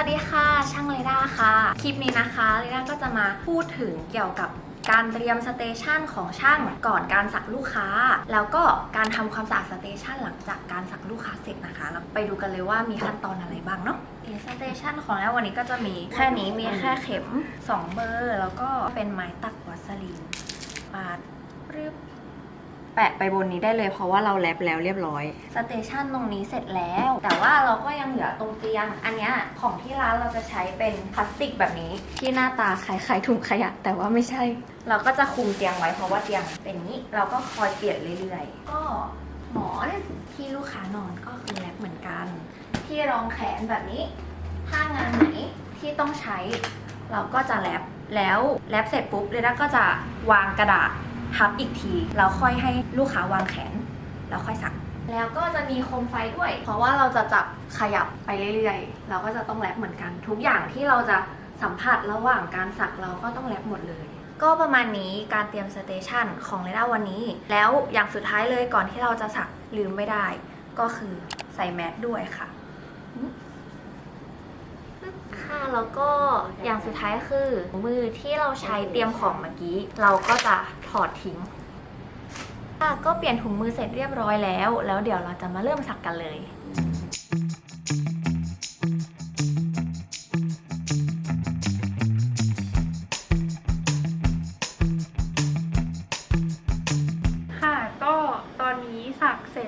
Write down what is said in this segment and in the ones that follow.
วัสดีค่ะ ช่างเรดาค่ะ คลิปนี้นะคะเรดาก็จะมาพูดถึงเกี่ยวกับการเตรียมสเตชันของช่างก่อนการสักลูกค้า แล้วก็การทำความสะอาดสเตชันหลังจากการสักลูกค้าเสร็จนะคะเราไปดูกันเลยว่ามีขั้นตอนอะไรบ้างเนาะสเตชันของแล้ววันนี้ก็จะมีแค่นี้มีแค่เข็ม 2 เบอร์ แล้วก็เป็นไม้ตักวัสลีนปาด แปะไปบนนี้ได้เลยเพราะว่าเราแรปแล้วเรียบร้อย สเตชันตรงนี้เสร็จแล้ว แต่ว่าเราก็ยังเหลือตรงเตียง อันเนี้ยของที่ร้านเราจะใช้เป็นพลาสติกแบบนี้ ที่หน้าตาคล้ายๆถุงขยะ แต่ว่าไม่ใช่ เราก็จะคุมเตียงไว้เพราะว่าเตียงเป็นนี้ เราก็คอยเปลี่ยนเรื่อยๆ ก็หมอนที่ลูกค้านอนก็คือแรปเหมือนกัน ที่รองแขนแบบนี้ ถ้างานไหนที่ต้องใช้เราก็จะแรปแล้วแรปเสร็จปุ๊บเรด้าก็จะวางกระดาษ ทับอีกทีแล้วค่อยให้ลูกค้าวางแขน แล้วค่อยสัก แล้วก็จะมีโคมไฟด้วย เพราะว่าเราจะจับขยับไปเรื่อยๆ เราก็จะต้องแรปเหมือนกัน ทุกอย่างที่เราจะสัมผัสระหว่างการสักเราก็ต้องแรปหมดเลย ก็ประมาณนี้การเตรียมสเตชันของเรด้าวันนี้ แล้วอย่างสุดท้ายเลยก่อนที่เราจะสักลืมไม่ได้ ก็คือใส่แมสด้วยค่ะ ค่ะ แล้วก็อย่างสุดท้ายคือมือที่เราใช้เตรียมของเมื่อกี้ เราก็จะถอดทิ้งค่ะก็เปลี่ยนถุงมือเสร็จเรียบร้อยแล้ว แล้วเดี๋ยวเราจะมาเริ่มสักกันเลย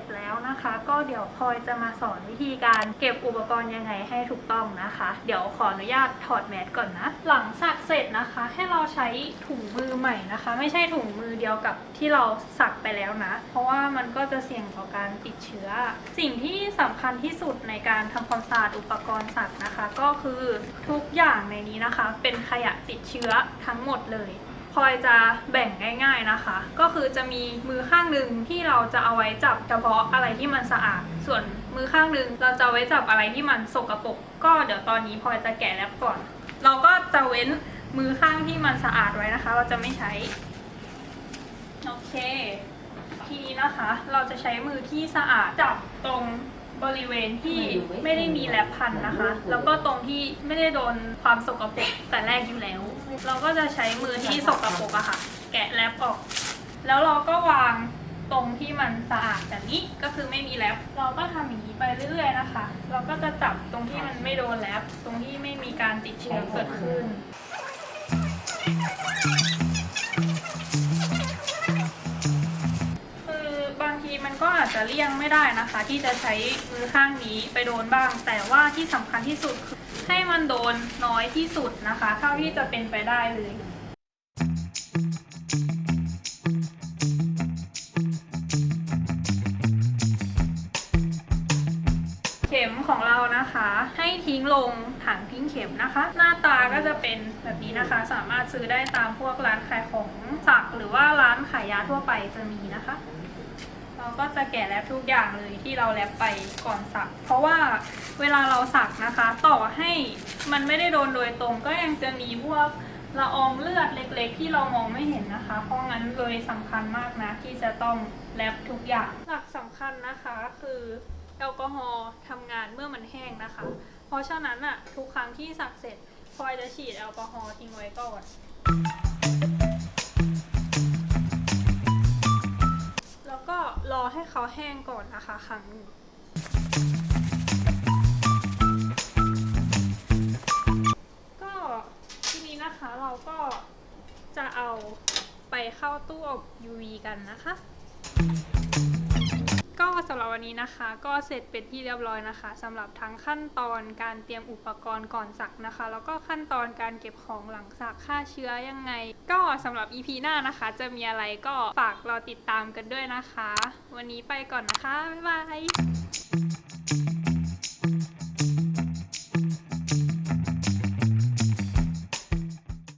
จแล้วนะคะ ก็เดี๋ยวพลอยจะมาสอนวิธีการเก็บอุปกรณ์ยังไงให้ถูกต้องนะคะ เดี๋ยวขออนุญาตถอดแมสก่อนนะ หลังสักเสร็จนะคะ ให้เราใช้ถุงมือใหม่นะคะ ไม่ใช่ถุงมือเดียวกับที่เราสักไปแล้วนะ เพราะว่ามันก็จะเสี่ยงต่อการติดเชื้อ สิ่งที่สำคัญที่สุดในการทำความสะอาดอุปกรณ์สักนะคะ ก็คือทุกอย่างในนี้นะคะ เป็นขยะติดเชื้อทั้งหมดเลยพลอยจะแบ่งง่ายๆ นะคะ ก็คือจะมีมือข้างหนึ่งที่เราจะเอาไว้จับเฉพาะอะไรที่มันสะอาด ส่วนมือข้างหนึ่งเราจะเอาไว้จับอะไรที่มันสกปรกก็เดี๋ยวตอนนี้พลอยจะแกะแล้วก่อน เราก็จะเว้นมือข้างที่มันสะอาดไว้นะคะ เราจะไม่ใช้ โอเค ทีนี้นะคะ เราจะใช้มือที่สะอาดจับตรง บริเวณที่ไม่ได้มีแลบพันนะคะ แล้วก็ตรงที่ไม่ได้โดนความสกปรกแต่แรกอยู่แล้ว เราก็จะใช้มือที่สกปรกอะค่ะ แกะแลบออก แล้วเราก็วางตรงที่มันสะอาดแบบนี้ก็คือไม่มีแลบเราก็ทำอย่างนี้ไปเรื่อยๆนะคะ เราก็จะจับตรงที่มันไม่โดนแลบตรงที่ไม่มีการติดเชื้อเกิดขึ้นคื จจะเลี่ยงไม่ได้นะคะ ที่จะใช้มือข้างนี้ไปโดนบ้าง แต่ว่าที่สำคัญที่สุดคือให้มันโดนน้อยที่สุดนะคะ เท่าที่จะเป็นไปได้เลยเข็มของเรานะคะ ให้ทิ้งลงถังทิ้งเข็มนะคะ หน้าตาก็จะเป็นแบบนี้นะคะ สามารถซื้อได้ตามพวกร้านขายของสักหรือว่าร้านขายยาทั่วไปจะมีนะคะ เราก็จะแกะแรปทุกอย่างเลยที่เราแรปไปก่อนสัก เพราะว่าเวลาเราสักนะคะ ต่อให้มันไม่ได้โดนโดยตรงก็ยังจะมีพวกละอองเลือดเล็กๆ ที่เรามองไม่เห็นนะคะ เพราะงั้นเลยสำคัญมากนะ ที่จะต้องแรปทุกอย่าง หลักสำคัญนะคะคือแอลกอฮอล์ทำงานเมื่อมันแห้งนะคะ เพราะฉะนั้นอะทุกครั้งที่สักเสร็จพลอยจะฉีดแอลกอฮอล์ทิ้งไว้ก่อน เขาแห้งก่อนนะคะครั้งหนึ่งก็ทีนี้นะคะเราก็จะเอาไปเข้าตู้อบ UV กันนะคะ ก็สำหรับวันนี้นะคะ ก็เสร็จเป็นที่เรียบร้อยนะคะสำหรับทั้งขั้นตอนการเตรียมอุปกรณ์ก่อนสักนะคะ แล้วก็ขั้นตอนการเก็บของหลังสักฆ่าเชื้อยังไง ก็สำหรับ EP หน้านะคะ จะมีอะไรก็ฝากรอติดตามกันด้วยนะคะ วันนี้ไปก่อนนะคะ บ๊ายบาย